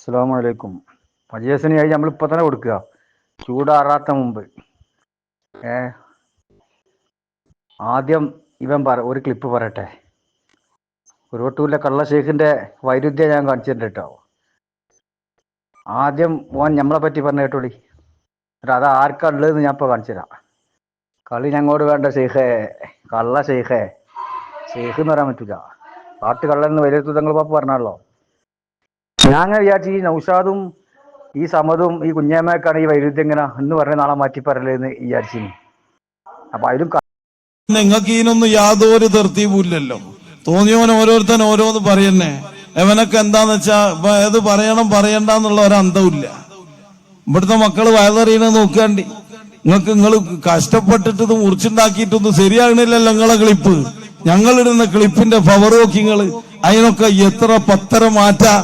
അസ്സാം വലൈക്കും മജേസിനായി നമ്മൾ ഇപ്പൊ തന്നെ കൊടുക്കുക. ചൂടാറാത്ത മുമ്പ്. ഏ? ആദ്യം ഇവൻ പറ ഒരു ക്ലിപ്പ് പറയട്ടെ. ഉരുവട്ടൂരിലെ കള്ളശേഖിന്റെ വൈരുദ്ധ്യം ഞാൻ കാണിച്ചിട്ടുണ്ട് കേട്ടോ. ആദ്യം ഓൻ നമ്മളെ പറ്റി പറഞ്ഞ കേട്ടോളി എന്നിട്ട് അത് ആർക്കാ ഉള്ളതെന്ന് ഞാൻ ഇപ്പൊ കാണിച്ചു തരാം. കളി ഞങ്ങോട് വേണ്ട ഷെയ്ഖേ കള്ള ഷെയ്ഖേ ഷെയ്ഖ് എന്ന് പറയാൻ പറ്റൂല. പാട്ട് കള്ളെന്ന് വലിയ തങ്ങൾ പാപ്പ പറഞ്ഞാണല്ലോ. ഞാൻ അങ്ങനെ വിചാരിച്ചു ഈ നൗഷാദും ഈ സമതും ഈ കുഞ്ഞാമ്മയൊക്കെയാണ് ഈ വൈരുദ്ധ്യം ഇങ്ങനെ എന്ന് പറഞ്ഞ നാളെ മാറ്റി പറയലെന്ന് വിചാരിച്ചു അപ്പൊ അതിലും നിങ്ങൾക്ക് ഇതിനൊന്നും യാതൊരു തെർത്തീപുമില്ലല്ലോ തോന്നിയവൻ ഓരോരുത്തൻ ഓരോന്ന് പറയുന്നേ. എവനൊക്കെ എന്താന്ന് വെച്ചാ ഏത് പറയണം പറയണ്ടെന്നുള്ള ഒരു അന്തമില്ല ഇവിടുത്തെ മക്കൾ വയതറിയണ നോക്കാണ്ടി. നിങ്ങൾക്ക് നിങ്ങൾ കഷ്ടപ്പെട്ടിട്ട് ഇത് മുറിച്ചുണ്ടാക്കിയിട്ടൊന്നും ശരിയാകണില്ലല്ലോ നിങ്ങളെ ക്ലിപ്പ് ഞങ്ങളിടുന്ന ക്ലിപ്പിന്റെ പവർ വോക്കിങ്ങൾ അതിനൊക്കെ എത്ര പത്തര മാറ്റാ.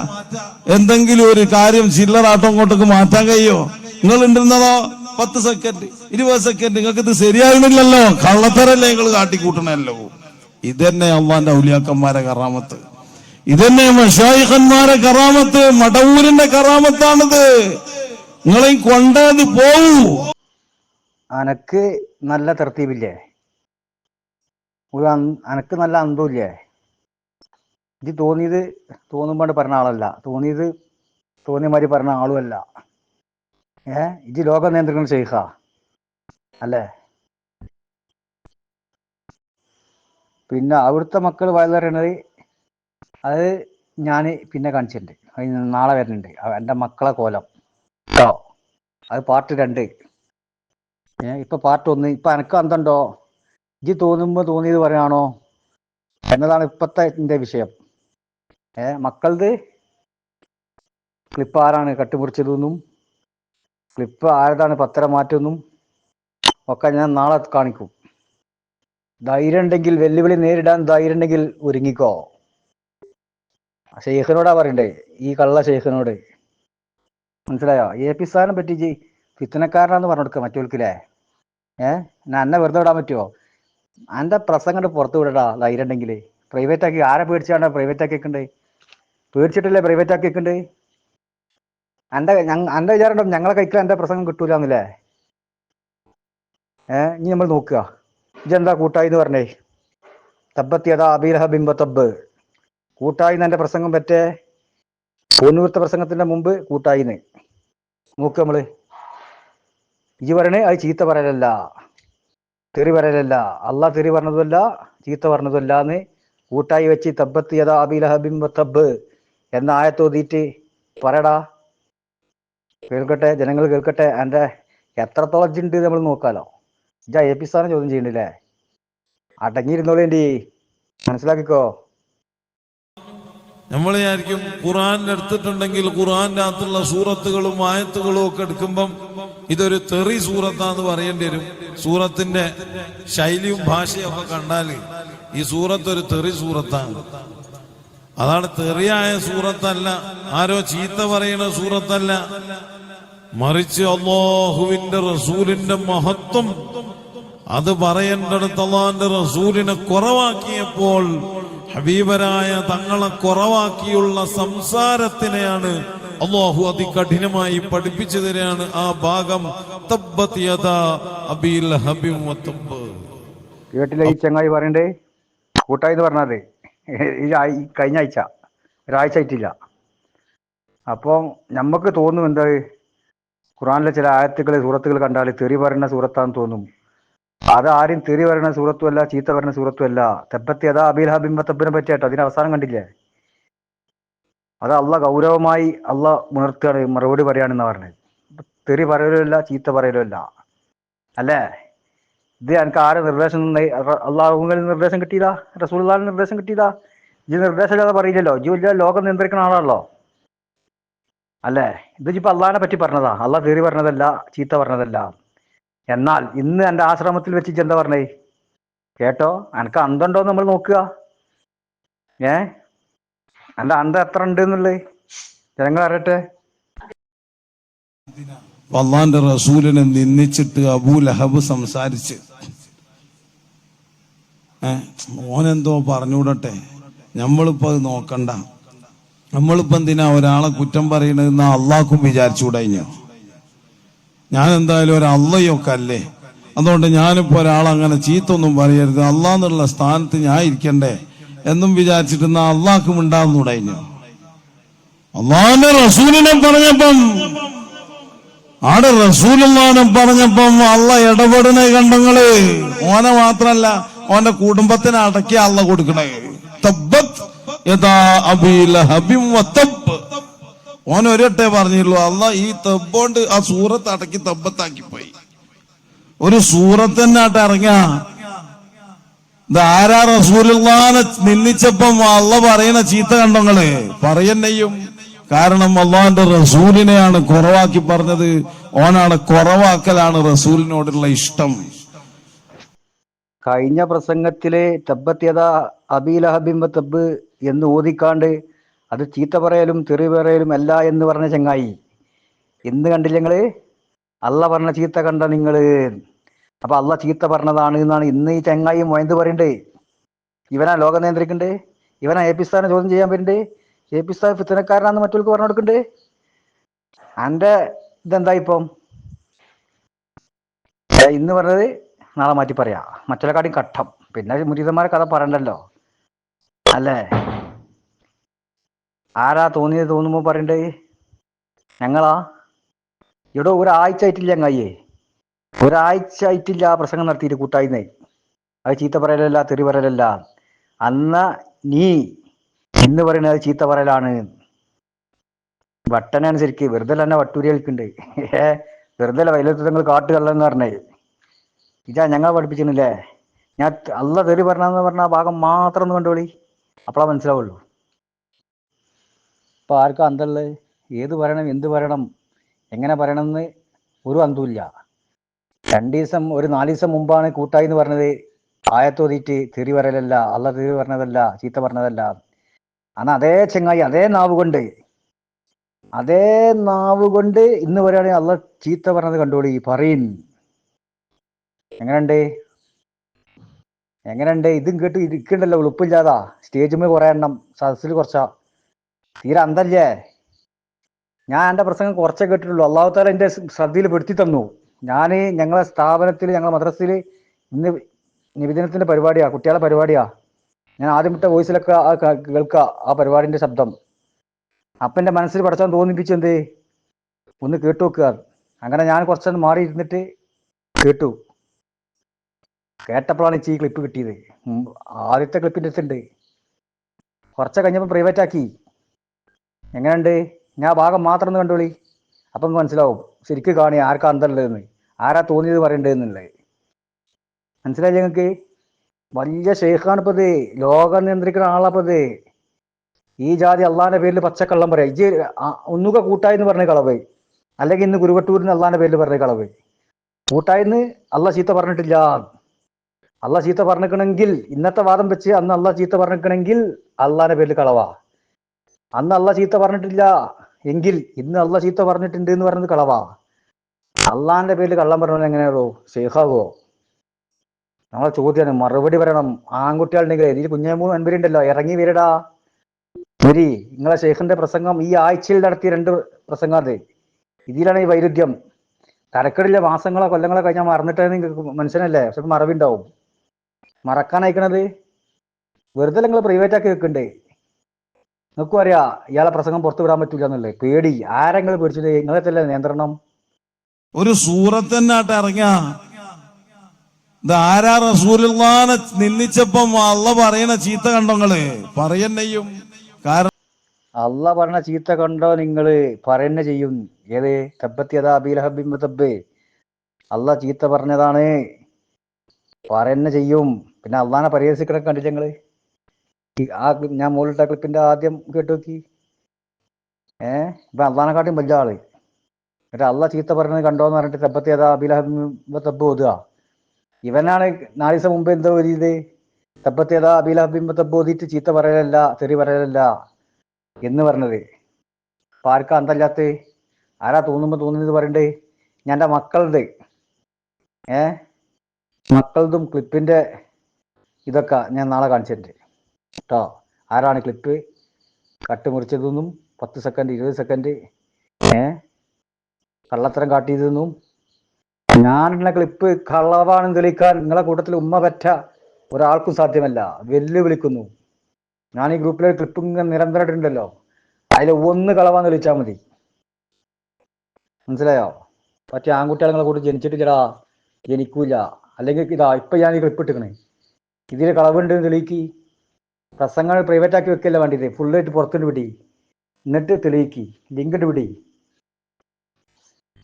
എന്തെങ്കിലും ഒരു കാര്യം ചില്ലറാട്ടം അങ്ങോട്ടൊക്കെ മാറ്റാൻ കഴിയോ നിങ്ങൾ ഉണ്ടിരുന്നതോ പത്ത് സെക്കൻഡ് ഇരുപത് സെക്കൻഡ് നിങ്ങൾക്ക് ഇത് ശരിയാകണില്ലല്ലോ കള്ളത്തരല്ലേ നിങ്ങൾ കാട്ടിക്കൂട്ടണല്ലോ ഇതന്നെ അള്ളാന്റെ ഔലിയാക്കന്മാരെ കറാമത്ത്. ഇതന്നെ മഷായിഖന്മാരെ കറാമത്ത് മടവൂരിന്റെ കറാമത്താണിത്. നിങ്ങളെ കൊണ്ടത് പോവൂ. അനക്ക് നല്ല തർത്തീപില്ലേ അനക്ക് നല്ല അന്തമില്ലേ ഇത് തോന്നിയത് തോന്നുമ്പോൾ പറഞ്ഞ ആളല്ല. തോന്നിയത് തോന്നിയ മാതിരി പറഞ്ഞ ആളുമല്ല. ഏ? ഇത് ലോകം നിയന്ത്രിക്കുന്ന ഷെയ്ഖ. അല്ലേ? പിന്നെ അവിടുത്തെ മക്കൾ വയലറിയണത് അത് ഞാൻ പിന്നെ കാണിച്ചിട്ടുണ്ട്. നാളെ വരുന്നുണ്ട്. എന്റെ മക്കളെ കോലം. കേട്ടോ അത് പാർട്ട് രണ്ട്. ഏ? ഇപ്പൊ പാർട്ട് ഒന്ന്. ഇപ്പൊ എനക്ക് അന്തണ്ടോ? ഇജ് തോന്നുമ്പോ തോന്നിയത് പറയാണോ? എന്നതാണ് ഇപ്പത്തെ വിഷയം. ഏ മക്കളത് ക്ലിപ്പ് ആരാണ് കട്ടുമുറിച്ചതെന്നും ക്ലിപ്പ് ആരതാണ് പത്തര മാറ്റെന്നും ഒക്കെ ഞാൻ നാളെ കാണിക്കും. ധൈര്യം ഉണ്ടെങ്കിൽ വെല്ലുവിളി നേരിടാൻ ധൈര്യം ഉണ്ടെങ്കിൽ ഒരുങ്ങിക്കോ. ഷെയ്ഖിനോടാ പറയണ്ടേ? ഈ കള്ള ഷെയ്ഖിനോട് മനസ്സിലായോ? എ പി സാറിനെ പറ്റി ജി ഫിത്തനക്കാരനാന്ന് പറഞ്ഞു കൊടുക്കുക മറ്റോൽക്കില്ലേ? ഏഹ് ഞാൻ എന്നെ വെറുതെ വിടാൻ പറ്റുമോ എന്റെ പ്രസംഗം പുറത്ത് വിടടാ ധൈര്യം ഉണ്ടെങ്കിൽ പ്രൈവറ്റ് ആക്കി ആരെ പേടിച്ചാണ് പ്രൈവറ്റ് ആക്കിക്കണ്ടേ പേടിച്ചിട്ടല്ലേ പ്രൈവറ്റ് ആക്കിക്കണ്ടേ എന്റെ ഞങ്ങ എന്റെ വിചാരം ഞങ്ങളെ കഴിക്കാൻ എന്റെ പ്രസംഗം കിട്ടൂല എന്നല്ലേ ഏഹ് ഇനി നമ്മൾ നോക്കുക. ഇതെന്താ കൂട്ടായി എന്ന് പറഞ്ഞേ? തബ്ബത്തിയതാ അബീലഹ ബിംബ തബ്ബ്. കൂട്ടായി എന്റെ പ്രസംഗം പറ്റേ പൂന്നൂർത്ത പ്രസംഗത്തിന്റെ മുമ്പ് കൂട്ടായിന്ന്. നോക്കുക നമ്മൾ. ഇജ് പറയണേ അത് ചീത്ത പറയലല്ല. തെറി പറയലല്ല. അള്ളാഹ് തെറി പറഞ്ഞതുമല്ല ചീത്ത പറഞ്ഞതുമല്ല എന്ന് കൂട്ടായി വെച്ച് തബ്ബത്ത് യഥാ അബിലഹബിം തബ്ബ്. എന്ന ആയത്തോതിയിട്ട് പറയടാ. കേൾക്കട്ടെ ജനങ്ങൾ കേൾക്കട്ടെ. എന്റെ എത്രത്തോളം ജിണ്ട് നമ്മൾ നോക്കാലോ. ഇജാ എ പി സാറിനെ ചോദ്യം ചെയ്യണില്ലേ? അടങ്ങിയിരുന്നോളേണ്ടി മനസ്സിലാക്കിക്കോ. നമ്മൾ വിചാരിക്കും ഖുറാൻ എടുത്തിട്ടുണ്ടെങ്കിൽ ഖുറാന്റെ അകത്തുള്ള സൂറത്തുകളും ആയത്തുകളും ഒക്കെ എടുക്കുമ്പം ഇതൊരു തെറി സൂറത്താന്ന് പറയേണ്ടി വരും. സൂറത്തിന്റെ ശൈലിയും ഭാഷയും ഒക്കെ കണ്ടാൽ ഈ സൂറത്ത് ഒരു തെറി സൂറത്താണ്. അതാണ് തെറിയായ സൂറത്തല്ല. ആരോ ചീത്ത പറയുന്ന സൂറത്തല്ല. മറിച്ച് അള്ളാഹുവിന്റെ റസൂലിന്റെ മഹത്വം. അത് പറയേണ്ടടുത്ത് അള്ളാഹിന്റെ റസൂലിനെ കുറവാക്കിയപ്പോൾ ഹബീബരായ തങ്ങളെ കുറവാക്കിയുള്ള സംസാരത്തിനെയാണ് അള്ളാഹു അതികഠിനമായി പഠിപ്പിച്ചു തരാണ് ആ ഭാഗം. കേട്ടില്ല ഈ ചങ്ങായി പറയണ്ടേ? കൂട്ടായി പറഞ്ഞാലേ? ഈ കഴിഞ്ഞ ആഴ്ച ഒരാഴ്ച ആയിട്ടില്ല. അപ്പോൾ നമുക്ക് തോന്നും എന്താ ഖുറാനിലെ ചില ആയത്തുകൾ സൂറത്തുകൾ കണ്ടാൽ തെറി പറയുന്ന സൂറത്താന്ന് തോന്നും. അത് ആരും തെറി പറയുന്ന സൂറത്തും അല്ല ചീത്ത പറയുന്ന സൂറത്തും അല്ല. തെപ്പത്തി അതാ അബീൽ ഹബിം തബ്ബിനെ പറ്റിയാട്ടോ അതിന് അവസാനം കണ്ടില്ലേ? അത് അള്ള ഗൗരവമായി അള്ള ഉണർത്തുകയാണ് മറുപടി പറയുകയാണെന്ന് പറഞ്ഞത്. തെറി പറയലുമില്ല ചീത്ത പറയലുമില്ല അല്ലേ? ഇത് എനിക്ക് ആരെ നിർദ്ദേശം അള്ളാഹുവിൽ നിർദ്ദേശം കിട്ടിയതാ റസൂലിന് നിർദ്ദേശം കിട്ടിയതാ ഇത് നിർദ്ദേശം ഇല്ലാതെ പറയില്ലല്ലോ. ജി വലിയ ലോകം നിയന്ത്രിക്കുന്ന ആളാണല്ലോ. അല്ലേ? ഇത് ഇപ്പൊ അള്ളാഹിനെ പറ്റി പറഞ്ഞതാ. അള്ളാഹ് തീറി പറഞ്ഞതല്ല ചീത്ത പറഞ്ഞതല്ല. എന്നാൽ ഇന്ന് എന്റെ ആശ്രമത്തിൽ വെച്ച് എന്താ പറഞ്ഞേ? കേട്ടോ? എനിക്ക് അന്തണ്ടോ നമ്മൾ നോക്കുക. ഏ? എന്റെ അന്തം എത്ര ഉണ്ട് എന്നുള്ളത്? ജനങ്ങൾ അറിയട്ടെ. അള്ളാന്റെ റസൂലിനെ നിന്ദിച്ചിട്ട് അബൂ ലഹബ് സംസാരിച്ച്. ഓനെന്തോ പറഞ്ഞുകൂടട്ടെ. നമ്മളിപ്പോ അത് നോക്കണ്ട. നമ്മളിപ്പോ എന്തിനാ ഒരാളെ കുറ്റം പറയണതെന്ന് അള്ളാഹ്ക്കും വിചാരിച്ചുകൂടെ ഞാൻ എന്തായാലും ഒരു അള്ളയൊക്കെ അല്ലേ? അതുകൊണ്ട് ഞാനിപ്പോ ഒരാളങ്ങനെ ചീത്തൊന്നും പറയരുത്. അള്ളാന്നുള്ള സ്ഥാനത്ത് ഞാൻ ഇരിക്കണ്ടേ എന്നും വിചാരിച്ചിട്ട് നാ അള്ളാഹ്ക്കും ഉണ്ടാവുന്നൂടെ ഞാൻ അള്ളാഹിന്റെ റസൂലിനെ പറഞ്ഞപ്പം ആടെ റസൂലുള്ളാനെ പറഞ്ഞപ്പം അള്ള ഇടപെടണേ കണ്ടങ്ങൾ ഓനെ മാത്രല്ല ഓന്റെ കുടുംബത്തിന് അടക്കി അള്ള കൊടുക്കണേ. ഓൻ ഒരട്ടേ പറഞ്ഞുള്ളൂ അല്ല ഈ തെബ്ബോണ്ട് ആ സൂറത്ത് അടക്കി തബ്ബത്താക്കി പോയി ഒരു സൂറത്ത് തന്നെ ആട്ട് ഇറങ്ങ. ധാരാ റസൂലുള്ളാനെ നിന്ദിച്ചപ്പം അള്ള പറയണ ചീത്ത കണ്ടങ്ങൾ? പറയന്നെയും. കാരണം അള്ളാന്റെ റസൂലിനെയാണ് കുറവാക്കി പറഞ്ഞത്. ഓനാണ് കുറവാക്കലാണ് റസൂലിനോടുള്ള ഇഷ്ടം. കഴിഞ്ഞ പ്രസംഗത്തിലെ തബ്ബത്യത അബീലഹബിംബ തബ് എന്ന് ഓതിക്കാണ്ട് അത് ചീത്ത പറയലും തെറി പറയലും അല്ല എന്ന് പറഞ്ഞ ചങ്ങായി. ഇന്ന് കണ്ടില്ല നിങ്ങൾ? അല്ല പറഞ്ഞ ചീത്ത കണ്ട നിങ്ങൾ. അപ്പൊ അല്ല ചീത്ത പറഞ്ഞതാണ് എന്നാണ് ഇന്ന് ഈ ചങ്ങായി മൊയന്ത് പറയണ്ടേ. ഇവനാ ലോകം നിയന്ത്രിക്കണ്ടേ. ഇവനാ എ പി സ്ഥാനം ചോദ്യം ചെയ്യാൻ വരുന്നുണ്ട് എ പി സാഹിബ് ഫിത്തനക്കാരനാന്ന് മറ്റുള്ളവർക്ക് പറഞ്ഞു കൊടുക്കണ്ടേ അന്റെ ഇതെന്താ ഇപ്പം? ഇന്ന് പറഞ്ഞത് നാളെ മാറ്റി പറയാ. മറ്റുള്ളക്കാട്ടും കട്ടം പിന്നെ മുരീതന്മാരെ കഥ പറയണ്ടല്ലോ. അല്ലേ? ആരാ തോന്നിയത് തോന്നുമ്പോ പറയണ്ടേ? ഞങ്ങളാ? ഇവിടെ ഒരാഴ്ച ആയിട്ടില്ല ചങ്ങായിയെ ഒരാഴ്ച ആയിട്ടില്ല ആ പ്രസംഗം നടത്തിയിട്ട് കൂട്ടായി അത് ചീത്ത പറയലല്ല തെറി പറയലല്ല. അന്ന നീ ഇന്ന് പറയുന്നത് ചീത്ത പറയലാണ്. വട്ടനാണ് ശരിക്ക് വെറുതെ തന്നെ വട്ടൂരി ഏ വെറുതെ നിങ്ങൾ കാട്ടുകള്ളെന്ന് പറഞ്ഞേ. ഇതാ ഞങ്ങൾ പഠിപ്പിച്ചിരുന്നില്ലേ? ഞാൻ അല്ല തെറി പറഞ്ഞെന്ന് പറഞ്ഞ ആ ഭാഗം മാത്രം ഒന്ന് കണ്ടോളി. അപ്പോഴാ മനസ്സിലാവുള്ളൂ. ഇപ്പൊ ആർക്കും അന്തള്ളത് ഏത് പറയണം എന്ത് പറയണം എങ്ങനെ പറയണം എന്ന് ഒരു അന്തുമില്ല രണ്ട് ദിവസം ഒരു നാല് ദിവസം മുമ്പാണ് കൂട്ടായി എന്ന് പറഞ്ഞത്. ആയത്തോതിയിട്ട് തെറി പറയലല്ല അല്ല തെറി പറഞ്ഞതല്ല ചീത്ത പറഞ്ഞതല്ല. അന്ന് അതേ ചെങ്ങായി അതേ നാവ് കൊണ്ട് അതേ നാവ് കൊണ്ട് ഇന്ന് പറയുകയാണെങ്കിൽ അല്ല ചീത്ത പറഞ്ഞത് കണ്ടോളി. പറയിൻ എങ്ങനെയുണ്ട്? എങ്ങനെയുണ്ട്? ഇതും കേട്ട് ഇരിക്കണ്ടല്ലോ ഉളുപ്പില്ലാതാ സ്റ്റേജുമേ കുറെ എണ്ണം സദസ്സിൽ കുറച്ചാ. തീരെ അന്തല്ലേ? ഞാൻ എന്റെ പ്രസംഗം കുറച്ചേ കേട്ടിട്ടുള്ളൂ. അള്ളാഹു താല എന്റെ ശ്രദ്ധയിൽ പെടുത്തി തന്നു. ഞാൻ ഞങ്ങളെ സ്ഥാപനത്തിൽ ഞങ്ങളെ മദ്രസയിൽ ഇന്ന് നിവേദനത്തിന്റെ പരിപാടിയാ കുട്ടികളെ പരിപാടിയാ. ഞാൻ ആദ്യം വിട്ട വോയിസിലൊക്കെ കേൾക്കുക ആ പരിപാടിന്റെ ശബ്ദം. അപ്പം എന്റെ മനസ്സിൽ പഠിച്ചാൻ തോന്നിപ്പിച്ചെന്ത് ഒന്ന് കേട്ടു വെക്കുക അങ്ങനെ ഞാൻ കുറച്ചൊന്ന് മാറി ഇരുന്നിട്ട് കേട്ടു. കേട്ടപ്പോഴാണ് ഈ ക്ലിപ്പ് കിട്ടിയത്. ആദ്യത്തെ ക്ലിപ്പിന്റെ അടുത്തുണ്ട് കുറച്ച് കഴിഞ്ഞപ്പോൾ പ്രൈവറ്റ് ആക്കി. എങ്ങനെയുണ്ട്? ഞാൻ ഭാഗം മാത്രം ഒന്ന് കണ്ടോളി. അപ്പം മനസ്സിലാവും. ശരിക്കും കാണി ആർക്കാ അന്തമുള്ളതെന്ന് ആരാ തോന്നിയത് പറയണ്ടതെന്നുള്ളത് മനസ്സിലായി ഞങ്ങൾക്ക് വലിയ ഷെയ്ഖാണ് ഇപ്പത്. ലോകം നിയന്ത്രിക്കുന്ന ആളാപ്പത് ഈ ജാതി അള്ളാന്റെ പേരിൽ പച്ചക്കള്ളം പറയാം. ഇജ് ഒന്നുക കൂട്ടായി എന്ന് പറഞ്ഞ കളവ്. അല്ലെങ്കിൽ ഇന്ന് ഗുരുവട്ടൂരിന് അള്ളാന്റെ പേരിൽ പറഞ്ഞ കളവ്. കൂട്ടായിന്ന് അള്ള ചീത്ത പറഞ്ഞിട്ടില്ല. അള്ള ചീത്ത പറഞ്ഞിക്കണമെങ്കിൽ ഇന്നത്തെ വാദം വെച്ച് അന്ന് അള്ള ചീത്ത പറഞ്ഞിക്കണമെങ്കിൽ അള്ളാന്റെ പേരിൽ കളവാ. അന്ന് അള്ള ചീത്ത പറഞ്ഞിട്ടില്ല എങ്കിൽ ഇന്ന് അള്ള ചീത്ത പറഞ്ഞിട്ടുണ്ട് എന്ന് പറയുന്നത് കളവാ. അള്ളാന്റെ പേരിൽ കള്ളം പറഞ്ഞത് എങ്ങനെയാണോ ഷെയ്ഖാവോ നമ്മളെ ചോദ്യമാണ് മറുപടി പറയണം. ആൺകുട്ടികളുണ്ടെങ്കിൽ നീ കുഞ്ഞേമൂന്ന് അൻപരുണ്ടല്ലോ ഇറങ്ങി വരടാ. ശരി നിങ്ങളെ ഷെയ്ഖിന്റെ പ്രസംഗം ഈ ആഴ്ചയിൽ നടത്തിയ രണ്ട് പ്രസംഗം അത്. ഇതിലാണ് ഈ വൈരുദ്ധ്യം. തരക്കടില്ല മാസങ്ങളോ കൊല്ലങ്ങളോ കഴിഞ്ഞാൽ മറന്നിട്ടേ നിങ്ങൾക്ക് മനുഷ്യനല്ലേ പക്ഷെ മറവിണ്ടാവും. മറക്കാൻ അയക്കണത് വെറുതെ നിങ്ങൾ പ്രൈവറ്റ് ആക്കി വെക്കണ്ടേ നിങ്ങൾക്കും അറിയാം ഇയാളെ പ്രസംഗം പുറത്തു വിടാൻ പറ്റൂല എന്നല്ലേ പേടി ആരെങ്കിലും പേടിച്ചിട്ട് തന്നെ നിയന്ത്രണം? ഒരു സൂറത്ത് തന്നെ ധാരാ റസൂലുള്ളാനെ നിന്ദിച്ചപ്പം അള്ള പറയണ ചീത്ത കണ്ടോങ്ങൾ? പറയന്നെയും. കാരണം അല്ല പറഞ്ഞ ചീത്ത കണ്ടോ നിങ്ങൾ? പറയുന്ന ചെയ്യും. ഏത്? തബ്ബത്യതാ അബീലഹബിം അല്ല ചീത്ത പറഞ്ഞതാണ്. പറയുന്ന ചെയ്യും. പിന്നെ അള്ളാനെ പരിഹസിക്കണ കണ്ടില്ല ഞങ്ങൾ ആ ഞാൻ മുകളിലിട്ട ക്ലിപ്പിന്റെ ആദ്യം കേട്ടു നോക്കി. ഏ? ഇപ്പൊ അള്ളാനെക്കാട്ടും വലിയ ആൾ. എന്നിട്ട് അള്ള ചീത്ത പറഞ്ഞത് കണ്ടോന്ന് പറഞ്ഞിട്ട് തബ്ബത്തിയതാ അബീലഹബിം തബ്ബ് ഓതുക. ഇവനാണ് നാല് ദിവസം മുമ്പ് എന്തോ എഴുതിയത്? തപ്പത്തേതാ അബീലഹബിം തബ്ബ് ഓതിയിട്ട് ചീത്ത പറയലല്ല തെറി പറയലല്ല എന്ന് പറഞ്ഞത്. അപ്പൊ ആർക്കാ അന്തല്ലാത്ത ആരാ തോന്നുമ്പോ തോന്നുന്നത് പറയണ്ടേ. ഞാൻ മക്കളുടെ ഏ? മക്കളതും ക്ലിപ്പിന്റെ ഇതൊക്കെ ഞാൻ നാളെ കാണിച്ചിട്ടുണ്ട്. കേട്ടോ ആരാണ് ക്ലിപ്പ്? കട്ട് മുറിച്ചതെന്നും പത്ത് സെക്കൻഡ് ഇരുപത് സെക്കൻഡ് ഏ? കള്ളത്തരം കാട്ടിയതെന്നും ഞാനുള്ള ക്ലിപ്പ് കള്ളവാണെന്ന് തെളിയിക്കാൻ നിങ്ങളെ കൂട്ടത്തിൽ ഉമ്മ പറ്റ ഒരാൾക്കും സാധ്യമല്ല. വെല്ലുവിളിക്കുന്നു. ഞാൻ ഈ ഗ്രൂപ്പിലെ ക്ലിപ്പ് ഇങ്ങനെ നിരന്തരമായിട്ടുണ്ടല്ലോ അതിൽ ഒന്ന് കളവാന്ന് തെളിയിച്ചാൽ മതി. മനസ്സിലായോ? മറ്റേ ആൺകുട്ടികളെ നിങ്ങളെ ജനിച്ചിട്ട് ജനിച്ചിട്ടില്ലടാ. ജനിക്കൂല. അല്ലെങ്കിൽ ഇതാ ഇപ്പൊ ഞാൻ ഈ ക്ലിപ്പ് ഇട്ടിക്കണേ. ഇതിൽ കളവുണ്ട് തെളിയിക്കി. പ്രസംഗങ്ങൾ പ്രൈവറ്റ് ആക്കി വെക്കല്ല വേണ്ടിയത്. ഫുള്ളായിട്ട് പുറത്തിട്ട് വിടി. എന്നിട്ട് തെളിയിക്കി. ലിങ്ക് ഇട്ട് വിടി.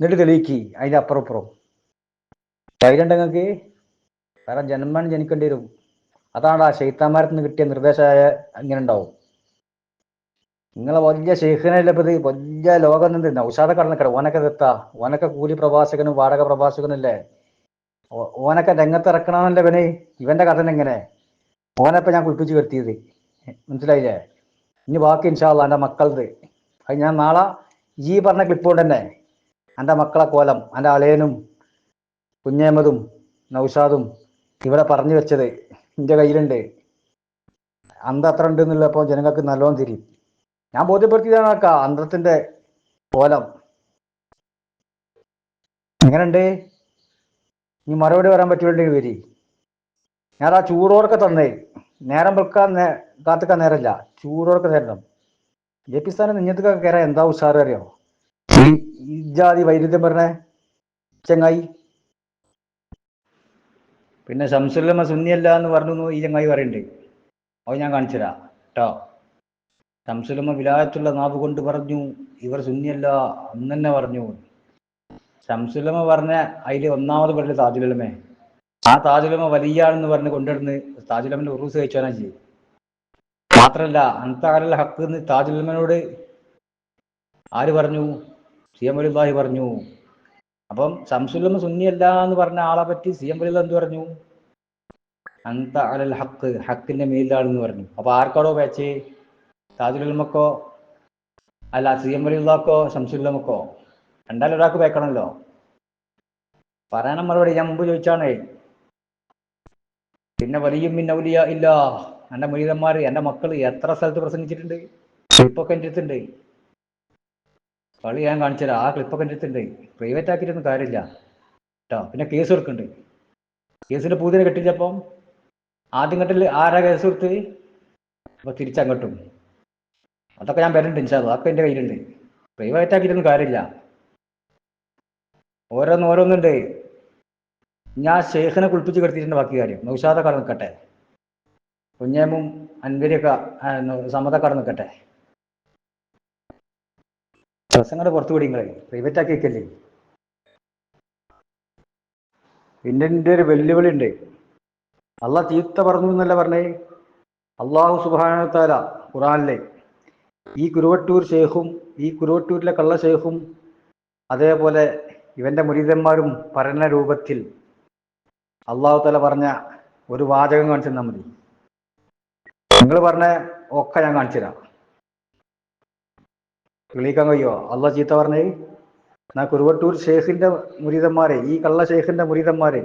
എന്നിട്ട് തെളിയിക്കി. അതിന്റെ അപ്പുറം അപ്പുറം ധൈര്യം നിങ്ങൾക്ക് കാരണം ജന്മം ജനിക്കേണ്ടി വരും. അതാണ് ആ ശൈത്താന്മാരത്തിൽ നിന്ന് കിട്ടിയ നിർദ്ദേശമായ ഇങ്ങനെ ഉണ്ടാവും. നിങ്ങളെ വലിയ ഷെയ്ഖിനല്ലേ ഇപ്പൊ ഇത് വലിയ ലോകം നിന്ന് നൗഷാദ കടന്നിക്കട ഓനൊക്കെ എത്താ. ഓനൊക്കെ കൂലി പ്രഭാഷകനും വാടക പ്രഭാഷകനും അല്ലേ ഓനൊക്കെ രംഗത്തിറക്കണമെന്നല്ലേ പിന്നെ ഇവന്റെ കഥ എങ്ങനെ ഓനപ്പൊ ഞാൻ കുളിപ്പിച്ച് വരുത്തിയത്. മനസ്സിലായില്ലേ? ഇനി ബാക്കി ഇൻഷാല്ല എന്റെ മക്കളത് അത് ഞാൻ നാളെ ഈ പറഞ്ഞ ക്ലിപ്പ് കൊണ്ട് തന്നെ എന്റെ മക്കളെ കോലം എന്റെ അളയനും കുഞ്ഞേമതും നൗഷാദും ഇവിടെ പറഞ്ഞു വെച്ചത് എന്റെ കയ്യിലുണ്ട്. അന്ത അത്ര ഉണ്ട് എന്നുള്ളപ്പോൾ ജനങ്ങൾക്ക് നല്ലോണം തിരിയും ഞാൻ ബോധ്യപ്പെടുത്തിയതാണ് അക്ക അന്തത്തിന്റെ കോലം. എങ്ങനെയുണ്ട്? ഇനി മറുപടി വരാൻ പറ്റുമെങ്കിൽ വരി. ഞാൻ ആ ചൂടോടൊക്കെ തന്നേ. നേരം വെക്കാൻ നേ കാത്തുക്കാൻ നേരമില്ല. ചൂടോടൊക്കെ തരണം. ജെ പി സ്ഥാനം നിഞ്ഞത്തൊക്കെ കയറാൻ എന്താ ഉഷാറ് അറിയോ? ഈ ജാതി വൈരുദ്ധ്യം പറഞ്ഞേ? ചങ്ങായി. പിന്നെ ശംസുല്ലമ്മ സുന്നിയല്ല എന്ന് പറഞ്ഞു ഈ ചങ്ങായി പറയുന്നുണ്ട് അത് ഞാൻ കാണിച്ചു തരാം കേട്ടോ ശംസുലമ്മ വിലായത്തുള്ള നാവ് കൊണ്ട് പറഞ്ഞു ഇവർ സുന്നിയല്ല അന്ന് തന്നെ പറഞ്ഞു. ശംസുലമ്മ പറഞ്ഞ അതിൽ ഒന്നാമത് പറഞ്ഞ താജുലമ്മേ ആ താജുലമ്മ വലിയ ആളെന്ന് പറഞ്ഞ് കൊണ്ടുവരുന്ന് താജുലമ്മന്റെ ഉറൂസ് കഴിച്ചാനാ ചെയ്യും. മാത്രല്ല അന്താരല്ല ഹക്ക് എന്ന് താജുലമ്മനോട് ആര് പറഞ്ഞു? സി എം അലിബാഹി പറഞ്ഞു. അപ്പം ശംസുലമ്മ സുന്നിയല്ല എന്ന് പറഞ്ഞ ആളെ പറ്റി സി എം വലിയ എന്ത് പറഞ്ഞു? അന്ത അലൽ ഹക്ക് ഹക്കിന്റെ മേലിലാണെന്ന് പറഞ്ഞു. അപ്പൊ ആർക്കാടോ പേച്ച്? താജുലുൽമക്കോ അല്ല സി എം വലിയുള്ളക്കോ ശംസുല്ലമക്കോ രണ്ടാലും ഒരാൾക്ക് വെക്കണമല്ലോ പറയണം മറുപടി ഞാൻ മുമ്പ് ചോദിച്ചാണേ. പിന്നെ വലിയും പിന്നെ വലിയ ഇല്ല. എന്റെ മുരീതന്മാർ എന്റെ മക്കൾ എത്ര സ്ഥലത്ത് പ്രസംഗിച്ചിട്ടുണ്ട്? ഇപ്പൊ അടുത്തുണ്ട്. കളി ഞാൻ കാണിച്ചുതരാം ആ ക്ലിപ്പൊക്കെ എന്റെ അടുത്തുണ്ട് പ്രൈവറ്റ് ആക്കിയിട്ടൊന്നും കാര്യമില്ല. കേട്ടോ പിന്നെ കേസ് കൊടുക്കുന്നുണ്ട് കേസിന്റെ പൂതിനെ കെട്ടിച്ചപ്പം ആദ്യം കെട്ടിൽ ആരാ കേസ് കൊടുത്ത്? അപ്പൊ തിരിച്ചങ്ങോട്ടും. അതൊക്കെ ഞാൻ വരുന്നുണ്ട് ഇൻഷാല്ല അതൊക്കെ എന്റെ കയ്യിലുണ്ട്. പ്രൈവറ്റ് ആക്കിയിട്ടൊന്നും കാര്യമില്ല. ഓരോന്ന് ഓരോന്നുണ്ട്. ഞാൻ ഷെയ്ഖിനെ കുളിപ്പിച്ച് കിടത്തിയിട്ടുണ്ട് ബാക്കി കാര്യം. നൗഷാദ കട നിൽക്കട്ടെ കുഞ്ഞേമും അൻവരിയൊക്കെ സമ്മത കട നിൽക്കട്ടെ പ്രസംഗങ്ങളുടെ പുറത്തു പിടിങ്ങളെ പ്രൈവറ്റ് ആക്കി വെക്കല്ലേ പിന്നെ എന്റെ ഒരു വെല്ലുവിളി ഉണ്ട്. അല്ല തീർത്ത പറഞ്ഞു എന്നല്ല പറഞ്ഞേ. അള്ളാഹു സുബാനത്താല ഖുറാനിലെ ഈ കുരുവട്ടൂർ ഷെയ്ഖും ഈ കുരുവട്ടൂരിലെ കള്ള ഷെയ്ഖും അതേപോലെ ഇവന്റെ മുരീതന്മാരും പറഞ്ഞ രൂപത്തിൽ അള്ളാഹു തല പറഞ്ഞ ഒരു വാചകം കാണിച്ചു തന്നാൽ മതി. നിങ്ങൾ പറഞ്ഞ ഒക്കെ ഞാൻ കാണിച്ചു തരാം തെളിയിക്കാൻ കഴിയോ അള്ളാഹ് ചീത്ത പറഞ്ഞേ. എന്നാ കുരുവട്ടൂർ ഷെയ്ഖിന്റെ മുരീതന്മാരെ ഈ കള്ള ഷെയ്ഖിന്റെ മുരീതന്മാരെ.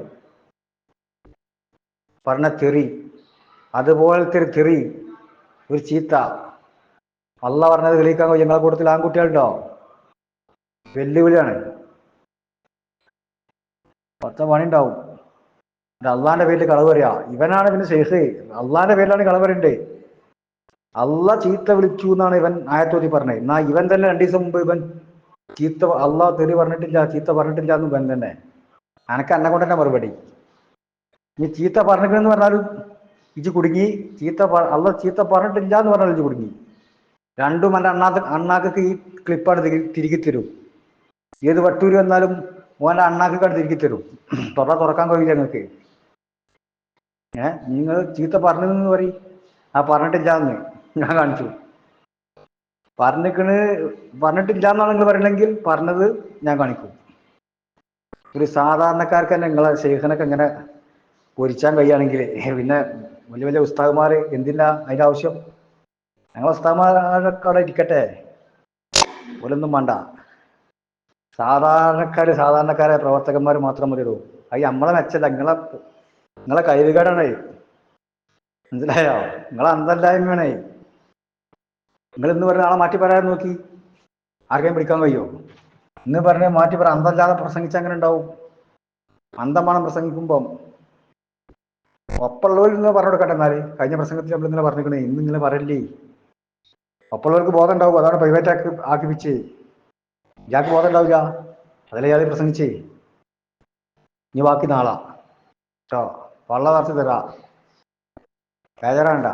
പറഞ്ഞ തെറി. അതുപോലത്തെ ഒരു തെറി. ഒരു ചീത്ത. അല്ല പറഞ്ഞത് തെളിയിക്കാൻ കഴിയും നിങ്ങളെ കൂട്ടത്തിൽ ആൺകുട്ടികളുണ്ടോ? വെല്ലുവിളിയാണ്. പത്ത പണി ഉണ്ടാവും. അള്ളാന്റെ പേരിൽ കളവ് പറയാ ഇവനാണ് പിന്നെ ഷെയ്ഖ് അള്ളാന്റെ പേരിലാണ് കളവ് പറയണ്ടേ അള്ള ചീത്ത വിളിച്ചു എന്നാണ് ഇവൻ ആയത്തോതി പറഞ്ഞത്. എന്നാ ഇവൻ തന്നെ രണ്ടു ദിവസം മുമ്പ് ഇവൻ ചീത്ത അല്ല തെറി പറഞ്ഞിട്ടില്ല ചീത്ത പറഞ്ഞിട്ടില്ല എന്ന് ഇവൻ തന്നെ. അനക്ക് എന്നെ കൊണ്ട് തന്നെ മറുപടി. നീ ചീത്ത പറഞ്ഞിട്ടെന്ന് പറഞ്ഞാലും ഇജ് കുടുങ്ങി. ചീത്ത അല്ല ചീത്ത പറഞ്ഞിട്ടില്ല എന്ന് പറഞ്ഞാലും ഇജ് കുടുങ്ങി. രണ്ടും എന്റെ അണ്ണാക്ക് അണ്ണാക്കൊക്കെ ഈ ക്ലിപ്പാണ് തിരി- തിരികെ തരും. ഏത് വട്ടൂര് വന്നാലും മോന്റെ അണ്ണാക്കാണ് തിരികെ തരും. തുറ തുറക്കാൻ കഴിയില്ല നിങ്ങൾക്ക്. ഏഹ് നിങ്ങൾ ചീത്ത പറഞ്ഞതെന്ന് പറയും. ആ പറഞ്ഞിട്ടില്ല എന്ന് ഞാൻ കാണിച്ചു. പറഞ്ഞിക്കണ് പറഞ്ഞിട്ടില്ല എന്നാണ് നിങ്ങൾ പറയണമെങ്കിൽ പറഞ്ഞത് ഞാൻ കാണിക്കും. ഒരു സാധാരണക്കാർക്ക് തന്നെ നിങ്ങളെ ശേഖനൊക്കെ ഇങ്ങനെ പൊരിച്ചാൻ കഴിയുകയാണെങ്കിൽ പിന്നെ വലിയ വലിയ ഉസ്താദുമാർ എന്തിനാ അതിന്റെ ആവശ്യം? ഞങ്ങൾ ഉസ്താദ്മാരൊക്കെ അവിടെ ഇരിക്കട്ടെ. ഓലൊന്നും വേണ്ട. സാധാരണക്കാർ സാധാരണക്കാരെ പ്രവർത്തകന്മാർ മാത്രം മതിയുള്ളൂ അത് നമ്മളെ മെച്ചല്ല നിങ്ങളെ നിങ്ങളെ കഴിവുകേടാണ്. മനസ്സിലായോ? നിങ്ങളെ അന്തല്ലായ്മയാണേ. നിങ്ങൾ ഇന്ന് പറഞ്ഞ ആളെ മാറ്റി പറയാൻ നോക്കി. ആർക്കെയും പിടിക്കാൻ കഴിയോ? ഇന്ന് പറഞ്ഞ മാറ്റി പറ അന്തല്ലാതെ പ്രസംഗിച്ച അങ്ങനെ ഉണ്ടാവും? അന്തമാണ് പ്രസംഗിക്കുമ്പം. ഒപ്പമുള്ളവർ നിങ്ങൾ പറഞ്ഞു കൊടുക്കട്ടെ എന്നാൽ. കഴിഞ്ഞ പ്രസംഗത്തിൽ നമ്മൾ ഇന്നലെ പറഞ്ഞിരിക്കണേ ഇന്ന് ഇങ്ങനെ പറയല്ലേ? ഒപ്പമുള്ളവർക്ക് ബോധം ഉണ്ടാവും അതാണ് പ്രൈവറ്റ് ആക്കി ആക്കിപ്പിച്ച്. ഇയാൾക്ക് ബോധം ഉണ്ടാവില്ല. അതല്ലേ ഇയാൾ പ്രസംഗിച്ചേ. ഇനി ബാക്കി നാളാ. കേട്ടോ വള്ള തറച്ച് തരാ. ബേജാറാണ്ട